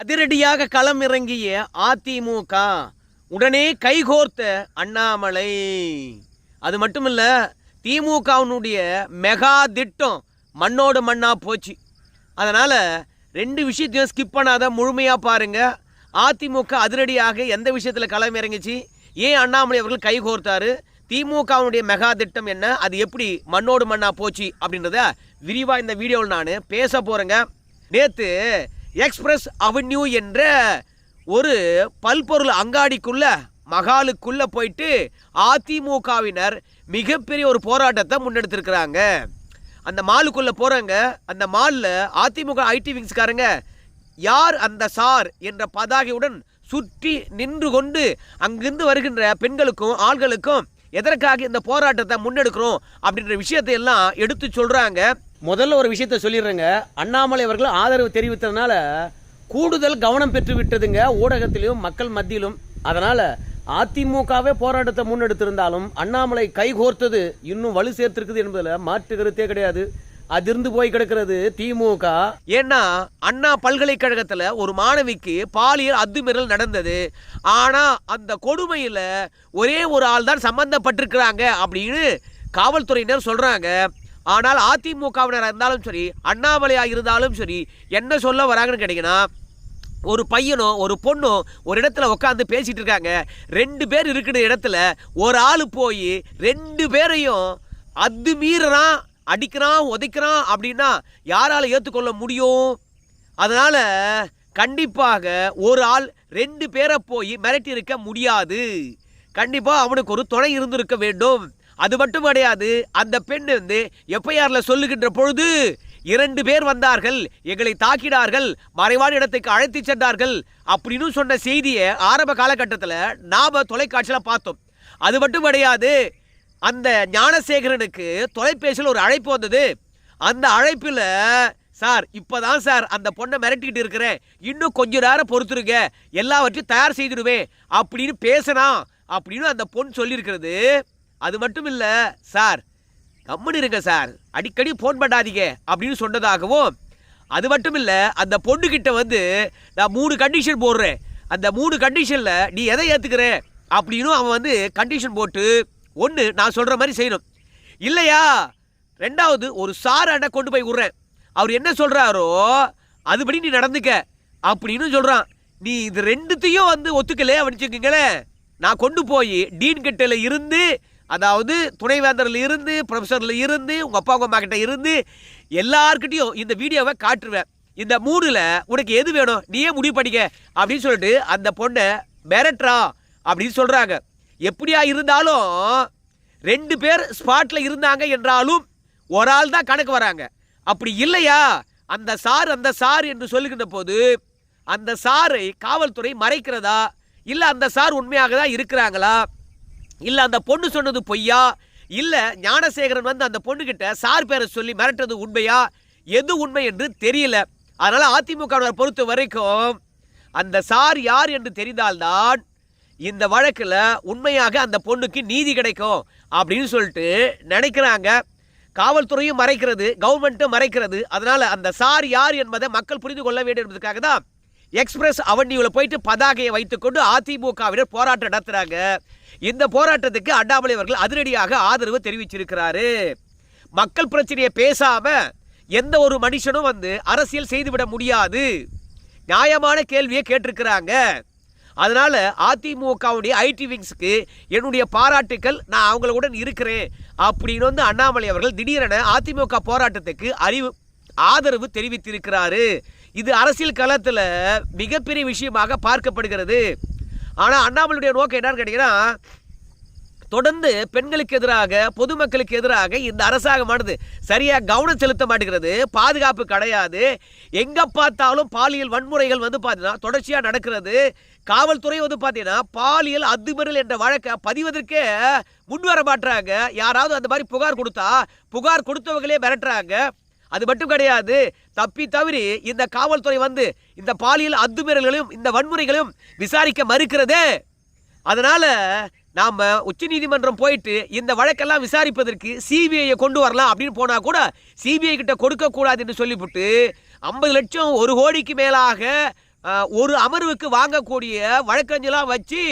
அதிரடியாக களம் இறங்கிய அதிமுக உடனே கைகோர்த்த அண்ணாமலை. அது மட்டும் இல்லை திமுகவினுடைய மெகா திட்டம் மண்ணோடு மண்ணாக போச்சு. அதனால் ரெண்டு விஷயத்தையும் ஸ்கிப் பண்ணாத முழுமையாக பாருங்க. அதிமுக அதிரடியாக எந்த விஷயத்தில் களம் இறங்கிச்சு ஏன் அண்ணாமலை அவர்கள் கைகோர்த்தார் திமுகவினுடைய மெகா திட்டம் என்ன? அது எப்படி மண்ணோடு மண்ணாக போச்சு அப்படின்றத விரிவாக இந்த வீடியோவில் நான் பேச போகிறேங்க நேற்று எக்ஸ்பிரஸ் அவென்யூ என்ற ஒரு பல்பொருள் அங்காடிக்குள்ள மகாலுக்குள்ள போயிட்டு அதிமுகவினர் மிகப்பெரிய ஒரு போராட்டத்தை முன்னெடுத்திருக்கிறாங்க. அந்த மாலுக்குள்ளே போகிறாங்க அந்த மாலில் அதிமுக ஐடி விங்ஸ்காரங்க யார் அந்த சார்? என்ற பதாகையுடன் சுற்றி நின்று கொண்டு அங்கிருந்து வருகின்ற பெண்களுக்கும் ஆள்களுக்கும் எதற்காக இந்த போராட்டத்தை முன்னெடுக்கிறோம்? அப்படின்ற விஷயத்தை எல்லாம் எடுத்து சொல்கிறாங்க முதல்ல ஒரு விஷயத்த சொல்லிடுறேங்க. அண்ணாமலை அவர்கள் ஆதரவு தெரிவித்ததுனால கூடுதல் கவனம் பெற்று விட்டதுங்க ஊடகத்திலும் மக்கள் மத்தியிலும். அதனால் அதிமுகவே போராட்டத்தை முன்னெடுத்திருந்தாலும் அண்ணாமலை கைகோர்த்தது இன்னும் வலு சேர்த்திருக்குது என்பதில் மாற்று கருத்தே கிடையாது. அதிர்ந்து போய் கிடக்கிறது திமுக. ஏன்னா அண்ணா பல்கலைக்கழகத்தில் ஒரு மாணவிக்கு பாலியல் அத்துமீறல் நடந்தது. ஆனால் அந்த கொடுமையில் ஒரே ஒரு ஆள் தான் சம்பந்தப்பட்டிருக்கிறாங்க அப்படின்னு காவல்துறையினர் சொல்கிறாங்க ஆனால் அதிமுகவினராக இருந்தாலும் சரி அண்ணாமலையாக இருந்தாலும் சரி என்ன சொல்ல வராங்கன்னு கேட்டீங்கன்னா ஒரு பையனும் ஒரு பொண்ணும் ஒரு இடத்துல உட்காந்து பேசிகிட்டு இருக்காங்க. ரெண்டு பேர் இருக்கிற இடத்துல ஒரு ஆள் போய் ரெண்டு பேரையும் அது மீறான் அடிக்கிறான் உதைக்கிறான் அப்படின்னா யாரால் ஏற்றுக்கொள்ள முடியும்? அதனால் கண்டிப்பாக ஒரு ஆள் ரெண்டு பேரை போய் மிரட்டி இருக்க முடியாது. கண்டிப்பாக அவனுக்கு ஒரு துணை இருந்திருக்க வேண்டும். அது மட்டும் கிடையாது அந்த பெண் வந்து எஃப்ஐஆரில் சொல்லுகின்ற பொழுது இரண்டு பேர் வந்தார்கள் எங்களை தாக்கினார்கள் மறைவான இடத்துக்கு அழைத்து சென்றார்கள் அப்படின்னு சொன்ன செய்தியை ஆரம்ப காலகட்டத்தில் நாம தொலைக்காட்சியில் பார்த்தோம். அது மட்டும் கிடையாது அந்த ஞானசேகரனுக்கு தொலைபேசியில் ஒரு அழைப்பு வந்தது. அந்த அழைப்பில் சார் இப்போதான் சார் அந்த பொண்ணை மிரட்டிக்கிட்டு இருக்கிறேன். இன்னும் கொஞ்ச நேரம் பொறுத்துருங்க. எல்லாவற்றையும் தயார் செய்திடுவேன். அப்படின்னு பேசினா அப்படின்னு அந்த பொண்ணு சொல்லியிருக்கிறது. அது மட்டும் இல்லை சார் கம்முன்னு இருங்க சார் அடிக்கடி ஃபோன் பண்ணாதீங்க அப்படின்னு சொன்னதாகவும் அது மட்டும் இல்லை அந்த பொண்ணுக்கிட்ட வந்து நான் மூணு கண்டிஷன் போடுறேன். அந்த மூணு கண்டிஷனில் நீ எதை ஏற்றுக்கிற அப்படின்னு அவன் வந்து கண்டிஷன் போட்டு ஒன்று நான் சொல்கிற மாதிரி செய்யணும். இல்லையா? ரெண்டாவது ஒரு சாராண்ட கொண்டு போய் விட்றேன். அவர் என்ன சொல்கிறாரோ அதுபடி நீ நடந்துக்க அப்படின்னு சொல்கிறான் நீ இது ரெண்டுத்தையும் வந்து ஒத்துக்கல வச்சுக்கோங்களேன். நான் கொண்டு போய் டீன் கிட்டல இருந்து அதாவது துணைவேந்தரில் இருந்து ப்ரொஃபஸரில் இருந்து உங்கள் அப்பா உங்கள் அம்மா கிட்ட இருந்து எல்லார்கிட்டையும் இந்த வீடியோவை காட்டுருவேன் இந்த மூணில் உனக்கு எது வேணும்? நீயே முடிவு பண்ணிக்க. அப்படின்னு சொல்லிட்டு அந்த பொண்ணை மிரட்டுறா அப்படின்னு சொல்கிறாங்க எப்படியா இருந்தாலும் ரெண்டு பேர் ஸ்பாட்டில் இருந்தாங்க என்றாலும் ஒரு ஆள் தான் கணக்கு வராங்க. அப்படி இல்லையா? அந்த சார் அந்த சார் என்று சொல்லுகின்ற போது அந்த சாரை காவல்துறை மறைக்கிறதா? இல்லை அந்த சார் உண்மையாக தான் இருக்கிறாங்களா? இல்லை அந்த பொண்ணு சொன்னது பொய்யா? இல்லை ஞானசேகரன் வந்து அந்த பொண்ணுக்கிட்ட சார் பேரை சொல்லி மிரட்டது உண்மையா? எது உண்மை என்று தெரியல. அதனால் அதிமுகவினர் பொறுத்த வரைக்கும் அந்த சார் யார் என்று தெரிந்தால்தான் இந்த வழக்கில் உண்மையாக அந்த பொண்ணுக்கு நீதி கிடைக்கும் அப்படின்னு சொல்லிட்டு நினைக்கிறாங்க. காவல்துறையும் மறைக்கிறது கவர்மெண்ட்டும் மறைக்கிறது. அதனால் அந்த சார் யார் என்பதை மக்கள் புரிந்து கொள்ள வேண்டும் என்பதற்காக தான் எக்ஸ்பிரஸ் அவென்யூவில் போயிட்டு பதாகையை வைத்துக்கொண்டு அதிமுகவினர் போராட்டம் நடத்துகிறாங்க இந்த போராட்டத்துக்கு அண்ணாமலை அவர்கள் அதிரடியாக ஆதரவு தெரிவிச்சிருக்கிறாரு. மக்கள் பிரச்சனையை பேசாம எந்த ஒரு மனுஷனும் வந்து அரசியல் செய்துவிட முடியாது. நியாயமான கேள்வியை கேட்டிருக்கிறாங்க. அதனால அதிமுகவுடைய ஐடி விங்ஸ்க்கு என்னுடைய பாராட்டுக்கள் நான் அவங்களுடன் இருக்கிறேன் அப்படின்னு வந்து அண்ணாமலை அவர்கள் திடீரென அதிமுக போராட்டத்துக்கு அறிவு ஆதரவு தெரிவித்திருக்கிறாரு. இது அரசியல் களத்தில் மிகப்பெரிய விஷயமாக பார்க்கப்படுகிறது. ஆனால் அண்ணாமலையுடைய நோக்கம் என்னன்னு கேட்டிங்கன்னா தொடர்ந்து பெண்களுக்கு எதிராக பொதுமக்களுக்கு எதிராக இந்த அரசாங்கமானது சரியாக கவனம் செலுத்த மாட்டேங்கிறது. பாதுகாப்பு கிடையாது. எங்கே பார்த்தாலும் பாலியல் வன்முறைகள் வந்து பார்த்தீங்கன்னா தொடர்ச்சியாக நடக்கிறது. காவல்துறை வந்து பார்த்தீங்கன்னா பாலியல் அத்துமீறல் என்ற வழக்கை பதிவதற்கே முன்வர மாட்டுறாங்க யாராவது அந்த மாதிரி புகார் கொடுத்தா புகார் கொடுத்தவங்களே மிரட்டுறாங்க. அது மட்டும் கிடையாது. தப்பி தவறி இந்த காவல்துறை வந்து இந்த பாலியல் அத்துமீறல்களையும் இந்த வன்முறைகளையும் விசாரிக்க மறுக்கிறதே. அதனால உச்ச உச்சநீதிமன்றம் போயிட்டு இந்த வழக்கெல்லாம் விசாரிப்பதற்கு சிபிஐயை கொண்டு வரலாம் அப்படின்னு போனால் கூட சிபிஐ கிட்ட கொடுக்கக்கூடாதுன்னு சொல்லிவிட்டு ஐம்பது லட்சம் ஒரு கோடிக்கு மேலாக ஒரு அமர்வுக்கு வாங்கக்கூடிய வழக்கறிஞலாம் வச்சு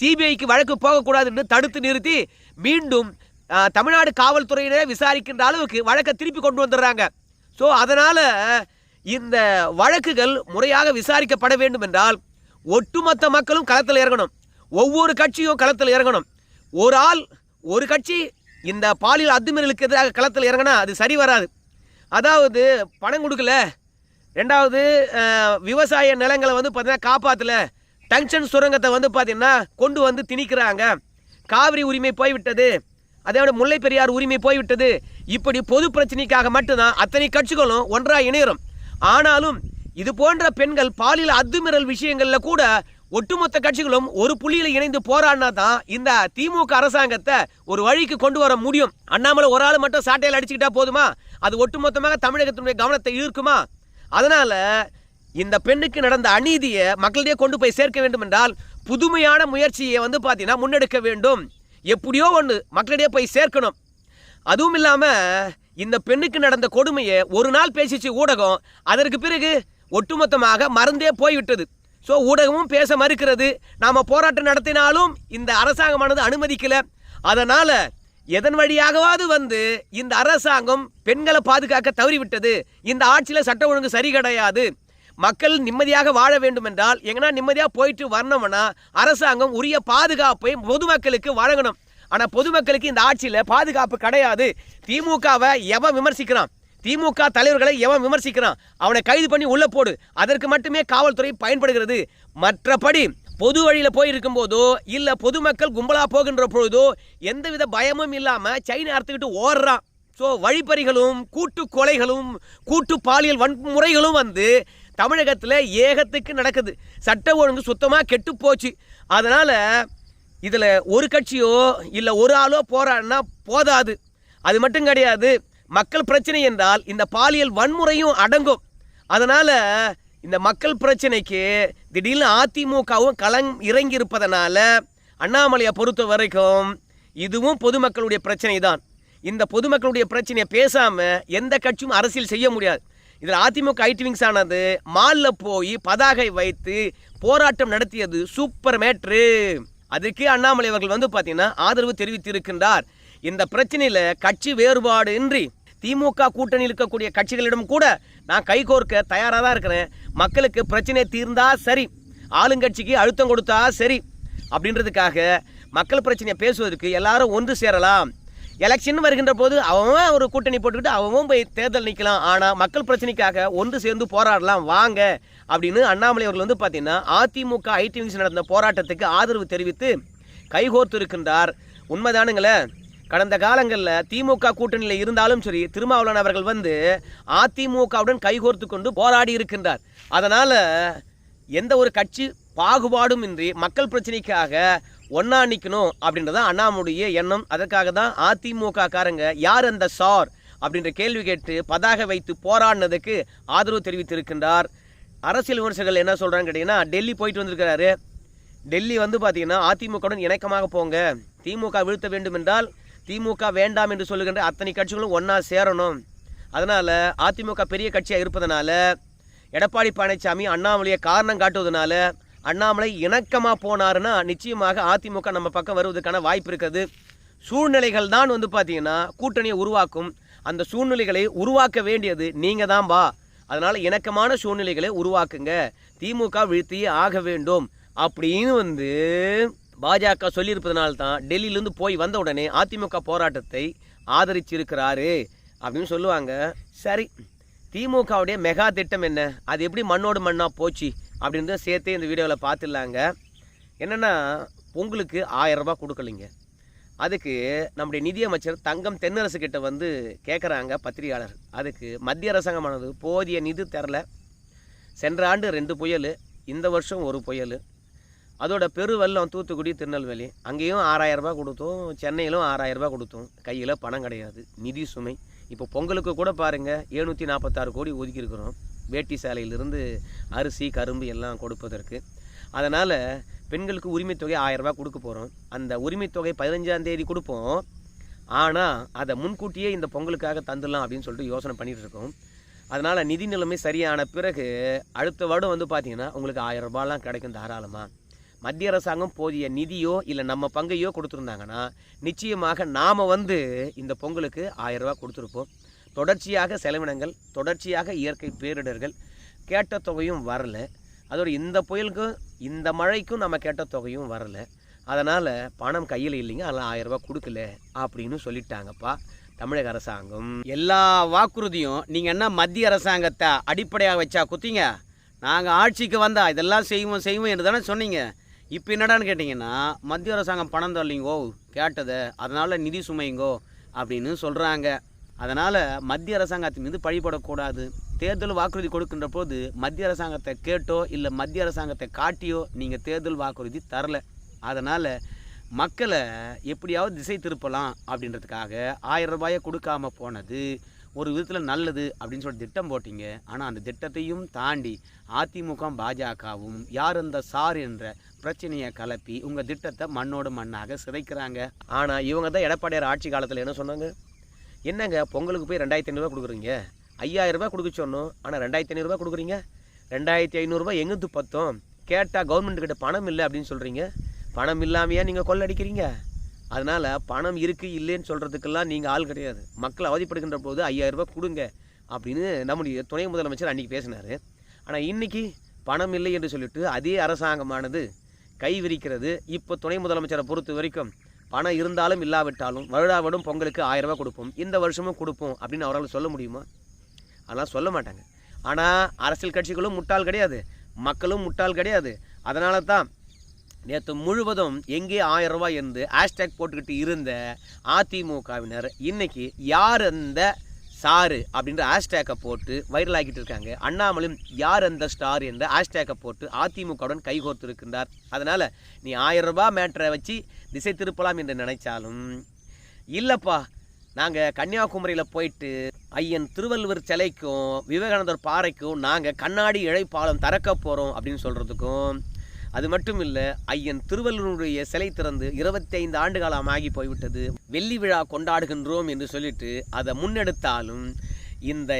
சிபிஐக்கு வழக்கு போகக்கூடாதுன்னு தடுத்து நிறுத்தி மீண்டும் தமிழ்நாடு காவல்துறையினரே விசாரிக்கின்ற அளவுக்கு வழக்கை திருப்பி கொண்டு வந்துடுறாங்க. ஸோ அதனால் இந்த வழக்குகள் முறையாக விசாரிக்கப்பட வேண்டும் என்றால் ஒட்டுமொத்த மக்களும் களத்தில் இறங்கணும். ஒவ்வொரு கட்சியும் களத்தில் இறங்கணும். ஒரு ஆள் ஒரு கட்சி இந்த பாலியல் அத்துமீறலுக்கு எதிராக களத்தில் இறங்கினா அது சரி வராது. அதாவது பணம் கொடுக்கல. ரெண்டாவது விவசாய நிலங்களை வந்து பார்த்தீங்கன்னா காப்பாற்றல டங்ஷன் சுரங்கத்தை வந்து பார்த்திங்கன்னா கொண்டு வந்து திணிக்கிறாங்க. காவிரி உரிமை போய்விட்டது. அதே விட முல்லை பெரியார் உரிமை போய்விட்டது. இப்படி பொது பிரச்சனைக்காக மட்டும்தான் அத்தனை கட்சிகளும் ஒன்றாக இணையிறோம் ஆனாலும் இது போன்ற பெண்கள் பாலியல் அத்துமீறல் விஷயங்களில் கூட ஒட்டுமொத்த கட்சிகளும் ஒரு புள்ளியில் இணைந்து போராடினா தான் இந்த திமுக அரசாங்கத்தை ஒரு வழிக்கு கொண்டு வர முடியும். அண்ணாமலை ஒரு ஆள் மட்டும் சாட்டையில் அடிச்சுக்கிட்டா போதுமா? அது ஒட்டுமொத்தமாக தமிழகத்தினுடைய கவனத்தை ஈர்க்குமா? அதனால இந்த பெண்ணுக்கு நடந்த அநீதியை மக்களிடையே கொண்டு போய் சேர்க்க வேண்டும் என்றால் புதுமையான முயற்சியை வந்து பார்த்தீங்கன்னா முன்னெடுக்க வேண்டும். எப்படியோ ஒன்று மக்களிடையே போய் சேர்க்கணும். அதுவும் இல்லாமல் இந்த பெண்ணுக்கு நடந்த கொடுமையை ஒரு நாள் பேசிச்சு ஊடகம் அதற்கு பிறகு ஒட்டுமொத்தமாக மறந்தே போய்விட்டது. ஸோ ஊடகமும் பேச மறுக்கிறது. நாம் போராட்டம் நடத்தினாலும் இந்த அரசாங்கமானது அனுமதிக்கலை. அதனால் எதன் வழியாகவாவது வந்து இந்த அரசாங்கம் பெண்களை பாதுகாக்க தவறிவிட்டது. இந்த ஆட்சியில் சட்ட ஒழுங்கு சரி கிடையாது. மக்கள் நிம்மதியாக வாழ வேண்டும் என்றால் எங்கன்னா நிம்மதியாக போயிட்டு வரணும்னா அரசாங்கம் உரிய பாதுகாப்பை பொதுமக்களுக்கு வழங்கணும். ஆனால் பொதுமக்களுக்கு இந்த ஆட்சியில் பாதுகாப்பு கிடையாது. திமுகவை எவன் விமர்சிக்கிறான்? திமுக தலைவர்களை எவன் விமர்சிக்கிறான்? அவனை கைது பண்ணி உள்ளே போடு. அதற்கு மட்டுமே காவல்துறை பயன்படுகிறது. மற்றபடி பொது வழியில் போயிருக்கும் போதோ இல்லை பொதுமக்கள் கும்பலாக போகின்ற பொழுதோ எந்தவித பயமும் இல்லாமல் சைனை அறுத்துக்கிட்டு ஓடுறான். ஸோ வழிப்பறிகளும் கூட்டு கொலைகளும் கூட்டு பாலியல் வன்முறைகளும் வந்து தமிழகத்தில் ஏகத்துக்கு நடக்குது. சட்ட ஒழுங்கு சுத்தமாக கெட்டு போச்சு. அதனால் இதில் ஒரு கட்சியோ இல்லை ஒரு ஆளோ போராடினா போதாது. அது மட்டும் கிடையாது மக்கள் பிரச்சனை என்றால் இந்த பாலியல் வன்முறையும் அடங்கும். அதனால் இந்த மக்கள் பிரச்சனைக்கு திடீர்னு அதிமுகவும் களம் இறங்கி இருப்பதனால அண்ணாமலையை பொறுத்த வரைக்கும் இதுவும் பொதுமக்களுடைய பிரச்சனை தான் இந்த பொதுமக்களுடைய பிரச்சனையை பேசாமல் எந்த கட்சியும் அரசியல் செய்ய முடியாது. இதில் அதிமுக ஐடி விங்ஸ் ஆனது மாலில் போய் பதாகை வைத்து போராட்டம் நடத்தியது சூப்பர் மேட்ரு. அதுக்கு அண்ணாமலை அவர்கள் வந்து பார்த்தீங்கன்னா ஆதரவு தெரிவித்திருக்கின்றார். இந்த பிரச்சனையில் கட்சி வேறுபாடு இன்றி திமுக கூட்டணியில் இருக்கக்கூடிய கட்சிகளிடம் கூட நான் கைகோர்க்க தயாராக தான் இருக்கிறேன். மக்களுக்கு பிரச்சனை தீர்ந்தா சரி ஆளுங்கட்சிக்கு அழுத்தம் கொடுத்தா சரி அப்படின்றதுக்காக மக்கள் பிரச்சனையை பேசுவதற்கு எல்லாரும் ஒன்று சேரலாம். எலெக்ஷன் வருகின்ற போது அவன் ஒரு கூட்டணி போட்டுக்கிட்டு அவன் போய் தேர்தல் நிற்கலாம் ஆனால் மக்கள் பிரச்சனைக்காக ஒன்று சேர்ந்து போராடலாம் வாங்க. அப்படின்னு அண்ணாமலை அவர்கள் வந்து பார்த்தீங்கன்னா அதிமுக ஐடி நடந்த போராட்டத்துக்கு ஆதரவு தெரிவித்து கைகோர்த்து இருக்கின்றார் உண்மைதானுங்களே கடந்த காலங்களில் திமுக கூட்டணியில் இருந்தாலும் சரி திருமாவளவன் அவர்கள் வந்து அதிமுகவுடன் கைகோர்த்து கொண்டு போராடி இருக்கின்றார். அதனால் எந்த ஒரு கட்சி பாகுபாடும் இன்றி மக்கள் பிரச்சனைக்காக ஒன்றா நிற்கணும் அப்படின்றதான் அண்ணாமுடைய எண்ணம். அதற்காக தான் அதிமுக காரங்க யார் அந்த சார் அப்படின்ற கேள்வி கேட்டு பதாக வைத்து போராடினதுக்கு ஆதரவு தெரிவித்திருக்கின்றார். அரசியல் விமர்சகர்கள் என்ன சொல்கிறாங்க கேட்டிங்கன்னா டெல்லி போயிட்டு வந்திருக்கிறாரு. டெல்லி வந்து பார்த்தீங்கன்னா அதிமுகவுடன் இணக்கமாக போங்க. திமுக வீழ்த்த வேண்டும் என்றால் திமுக வேண்டாம் என்று சொல்லுகின்ற அத்தனை கட்சிகளும் ஒன்றா சேரணும். அதனால் அதிமுக பெரிய கட்சியாக இருப்பதனால எடப்பாடி பழனிசாமி அண்ணாமலையை காரணம் காட்டுவதனால அண்ணாமலை இணக்கமாக போனாருன்னா நிச்சயமாக அதிமுக நம்ம பக்கம் வருவதற்கான வாய்ப்பு இருக்குது. சூழ்நிலைகள் தான் வந்து பார்த்தீங்கன்னா கூட்டணியை உருவாக்கும். அந்த சூழ்நிலைகளை உருவாக்க வேண்டியது நீங்கள் தான் வா. அதனால் இணக்கமான சூழ்நிலைகளை உருவாக்குங்க. திமுக வீழ்த்தியே ஆக வேண்டும். அப்படின்னு வந்து பாஜக சொல்லியிருப்பதனால தான் டெல்லியிலேருந்து போய் வந்த உடனே அதிமுக போராட்டத்தை ஆதரிச்சிருக்கிறாரு அப்படின்னு சொல்லுவாங்க. சரி திமுகவுடைய மெகா திட்டம் என்ன? அது எப்படி மண்ணோடு மண்ணாக போச்சு? அப்படின்னு சேர்த்தே இந்த வீடியோவில் பார்த்துடலாங்க. என்னென்னா பொங்கலுக்கு ஆயிரம் கொடுக்கலிங்க. அதுக்கு நம்முடைய நிதியமைச்சர் தங்கம் தென்னரசு கிட்ட வந்து கேட்குறாங்க பத்திரிகையாளர். அதுக்கு மத்திய அரசாங்கமானது போதிய நிதி தரல. சென்ற ஆண்டு ரெண்டு புயல் இந்த வருஷம் ஒரு புயல். அதோட பெருவெல்லம் தூத்துக்குடி திருநெல்வேலி. அங்கேயும் ஆறாயிரம் ரூபாய் கொடுத்தோம் சென்னையிலும் ஆறாயிரம் ரூபாய் கொடுத்தோம். கையில் பணம் கிடையாது நிதி சுமை. இப்போ பொங்கலுக்கு கூட பாருங்கள் ஏழ்நூற்றி நாற்பத்தாறு கோடி ஒதுக்கியிருக்கிறோம் வேட்டி சாலையிலிருந்து அரிசி கரும்பு எல்லாம் கொடுப்பதற்கு. அதனால் பெண்களுக்கு உரிமைத்தொகை ஆயிரம் கொடுக்க போகிறோம் அந்த உரிமைத்தொகை பதினஞ்சாம் தேதி கொடுப்போம். ஆனால் அதை முன்கூட்டியே இந்த பொங்கலுக்காக தந்துடலாம் அப்படின்னு சொல்லிட்டு யோசனை பண்ணிகிட்டு இருக்கோம். அதனால் நிதி நிலைமை சரியான பிறகு அடுத்த வருடம் வந்து பார்த்தீங்கன்னா உங்களுக்கு ஆயிரம் ரூபாயெலாம் கிடைக்கும் தாராளமாக மத்திய அரசாங்கம் போதிய நிதியோ இல்லை நம்ம பங்கையோ கொடுத்துருந்தாங்கன்னா நிச்சயமாக நாம் வந்து இந்த பொங்கலுக்கு ஆயிரம் ரூபாய் கொடுத்துருப்போம். தொடர்ச்சியாக செலவினங்கள் தொடர்ச்சியாக இயற்கை பேரிடர்கள் கேட்ட தொகையும் வரல. அதோடு இந்த புயலுக்கும் இந்த மழைக்கும் நம்ம கேட்ட தொகையும் வரல. அதனால் பணம் கையில் இல்லைங்க அதெல்லாம் ஆயிரரூபா கொடுக்கல அப்படின்னு சொல்லிட்டாங்கப்பா தமிழக அரசாங்கம். எல்லா வாக்குறுதியும் நீங்கள் என்ன மத்திய அரசாங்கத்தை அடிப்படையாக வச்சா குத்திங்க? நாங்கள் ஆட்சிக்கு வந்தா இதெல்லாம் செய்வோம் செய்வோம் என்று தானே சொன்னீங்க. இப்போ என்னடான்னு கேட்டிங்கன்னா மத்திய அரசாங்கம் பணம் தரலிங்கோ கேட்டதை அதனால் நிதி சுமைங்கோ அப்படின்னு சொல்கிறாங்க அதனால் மத்திய அரசாங்கத்தின் மீது பழிபடக்கூடாது. தேர்தல் வாக்குறுதி கொடுக்கின்ற போது மத்திய அரசாங்கத்தை கேட்டோ இல்லை மத்திய அரசாங்கத்தை காட்டியோ நீங்கள் தேர்தல் வாக்குறுதி தரல. அதனால் மக்களை எப்படியாவது திசை திருப்பலாம் அப்படின்றதுக்காக ஆயிரம் ரூபாயை கொடுக்காம போனது ஒரு விதத்தில் நல்லது அப்படின்னு சொல்லி திட்டம் போட்டீங்க. ஆனால் அந்த திட்டத்தையும் தாண்டி அதிமுக பாஜகவும் யார் அந்த சார் என்ற பிரச்சனையை கலப்பி உங்கள் திட்டத்தை மண்ணோடு மண்ணாக சிதைக்கிறாங்க. ஆனால் இவங்க தான் எடப்பாடியார் ஆட்சி காலத்தில் என்ன சொன்னாங்க? என்னங்க பொங்கலுக்கு போய் ரெண்டாயிரத்தி ஐநூறுரூவா கொடுக்குறீங்க? ஐயாயிரம் ரூபாய் கொடுக்க சொன்னோம் ஆனால் ரெண்டாயிரத்தி ஐநூறுரூவா கொடுக்குறீங்க? ரெண்டாயிரத்தி ஐநூறுரூவா எங்கேருந்து பத்தோம்? கேட்டால் கவர்மெண்ட்டுக்கிட்ட பணம் இல்லை அப்படின்னு சொல்கிறீங்க பணம் இல்லாமையே நீங்கள் கொள்ளடிக்கிறீங்க? அதனால் பணம் இருக்குது இல்லைன்னு சொல்கிறதுக்கெல்லாம் நீங்கள் ஆள் கிடையாது. மக்கள் அவதிப்படுகின்ற போது ஐயாயிரரூபா கொடுங்க அப்படின்னு நம்முடைய துணை முதலமைச்சர் அன்றைக்கி பேசினார். ஆனால் இன்றைக்கி பணம் இல்லை என்று சொல்லிட்டு அதே அரசாங்கமானது கை விரிக்கிறது. இப்போ துணை முதலமைச்சரை பொறுத்த வரைக்கும் பணம் இருந்தாலும் இல்லாவிட்டாலும் வருடாவிடும் பொங்கலுக்கு ஆயிரம் ரூபாய் கொடுப்போம். இந்த வருஷமும் கொடுப்போம் அப்படின்னு அவரால் சொல்ல முடியுமா? அதெல்லாம் சொல்ல மாட்டாங்க. ஆனால் அரசியல் கட்சிகளும் முட்டாள் கிடையாது. மக்களும் முட்டாள் கிடையாது. அதனால தான் நேற்று முழுவதும் எங்கே ஆயிரம் ரூபாய் இருந்து ஹேஷ்டேக் போட்டுக்கிட்டு இருந்த அதிமுகவினர் இன்றைக்கி யார் அந்த சாரு அப்படின்ற ஹேஷ்டேக்கை போட்டு வைரல் ஆகிட்டு இருக்காங்க. அண்ணாமலையும் யார் அந்த ஸ்டார் என்ற ஹேஷ்டேக்கை போட்டு அதிமுகவுடன் கைகோர்த்து இருக்கின்றார் அதனால் நீ ஆயிரம் ரூபாய் மேட்டரை வச்சு திசை திருப்பலாம் என்று நினைச்சாலும் இல்லைப்பா நாங்கள் கன்னியாகுமரியில் போயிட்டு ஐயன் திருவள்ளுவர் சிலைக்கும் விவேகானந்தர் பாறைக்கும் நாங்கள் கண்ணாடி இழைப்பாலம் திறக்க போகிறோம் அப்படின்னு சொல்கிறதுக்கும் அது மட்டும் இல்லை ஐயன் திருவள்ளுவருடைய சிலை திறந்து இருபத்தைந்து ஆண்டு காலம் ஆகி போய்விட்டது. வெள்ளி விழா கொண்டாடுகின்றோம் என்று சொல்லிட்டு அதை முன்னெடுத்தாலும் இந்த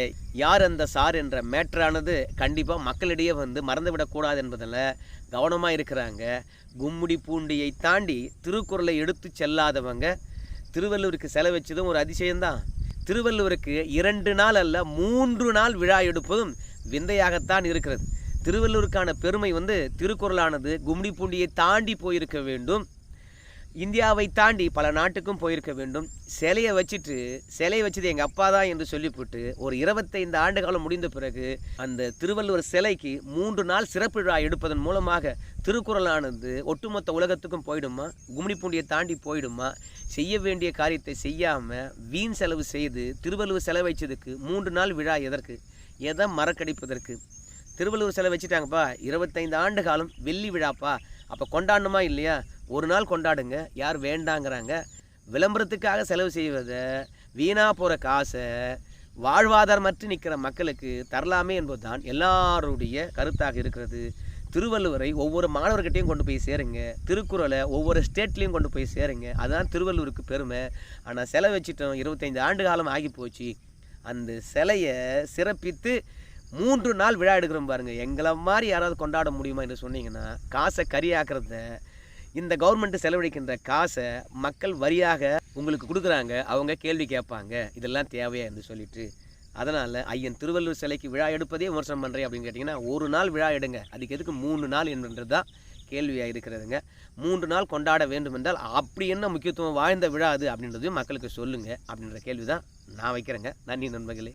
யார் அந்த சார் என்ற மேட்டரானது கண்டிப்பாக மக்களிடையே வந்து மறந்துவிடக்கூடாது என்பதில் கவனமாக இருக்கிறாங்க. கும்முடி பூண்டியை தாண்டி திருக்குறளை எடுத்து செல்லாதவங்க திருவள்ளுவருக்கு செலவு வச்சதும் ஒரு அதிசயம்தான். திருவள்ளுவருக்கு இரண்டு நாள் அல்ல மூன்று நாள் விழா எடுப்பதும் விந்தையாகத்தான் இருக்கிறது. திருவள்ளுவருக்கான பெருமை வந்து திருக்குறளானது. கும்டி பூண்டியை தாண்டி போயிருக்க வேண்டும். இந்தியாவை தாண்டி பல நாட்டுக்கும் போயிருக்க வேண்டும். சிலையை வச்சுட்டு சிலையை வச்சது எங்கள் அப்பா தான் என்று சொல்லிவிட்டு ஒரு இருபத்தைந்து ஆண்டு காலம் முடிந்த பிறகு அந்த திருவள்ளுவர் சிலைக்கு மூன்று நாள் சிறப்பு விழா எடுப்பதன் மூலமாக திருக்குறளானது ஒட்டுமொத்த உலகத்துக்கும் போயிடுமா? கும்மிடி பூண்டியை தாண்டி போயிடுமா? செய்ய வேண்டிய காரியத்தை செய்யாமல் வீண் செலவு செய்து திருவள்ளுவர் செலவு வைச்சதுக்கு மூன்று நாள் விழா எதற்கு? எதை மறக்கடிப்பதற்கு? திருவள்ளுவர் சிலை வச்சுட்டாங்கப்பா. இருபத்தைந்து ஆண்டு காலம் வெள்ளி விழாப்பா. அப்போ கொண்டாடணுமா இல்லையா? ஒரு நாள் கொண்டாடுங்க. யார் வேண்டாங்கிறாங்க. விளம்பரத்துக்காக செலவு செய்வதை வீணாக போகிற காசை வாழ்வாதாரமற்று நிற்கிற மக்களுக்கு தரலாமே என்பதுதான் எல்லாருடைய கருத்தாக இருக்கிறது. திருவள்ளுவரை ஒவ்வொரு மாணவர்கிட்டையும் கொண்டு போய் சேருங்க. திருக்குறளை ஒவ்வொரு ஸ்டேட்லேயும் கொண்டு போய் சேருங்க. அதுதான் திருவள்ளுவருக்கு பெருமை. ஆனால் செலவு வச்சுட்டோம். இருபத்தைந்து ஆண்டு காலம் ஆகி போச்சு அந்த சிலையை சிறப்பித்து மூன்று நாள் விழா எடுக்கிறோம் பாருங்கள் எங்களை மாதிரி யாராவது கொண்டாட முடியுமா என்று சொன்னீங்கன்னா காசை கரியாக்குறத இந்த கவர்மெண்ட் செலவழிக்கின்ற காசை மக்கள் வரியாக உங்களுக்கு கொடுக்குறாங்க. அவங்க கேள்வி கேட்பாங்க. இதெல்லாம் தேவையா என்று சொல்லிட்டு. அதனால் ஐயன் திருவள்ளுவர் சிலைக்கு விழா எடுப்பதே விமர்சனம் பண்ணுறேன் அப்படின்னு கேட்டிங்கன்னா ஒரு நாள் விழா எடுங்க. அதுக்கு எதுக்கு மூணு நாள் என்றது தான் கேள்வியாக இருக்கிறதுங்க. மூன்று நாள் கொண்டாட வேண்டும் என்றால் அப்படி என்ன முக்கியத்துவம் வாய்ந்த விழா அது அப்படின்றதையும் மக்களுக்கு சொல்லுங்கள் அப்படின்ற கேள்வி தான் நான் வைக்கிறேங்க. நன்றி நண்பர்களே.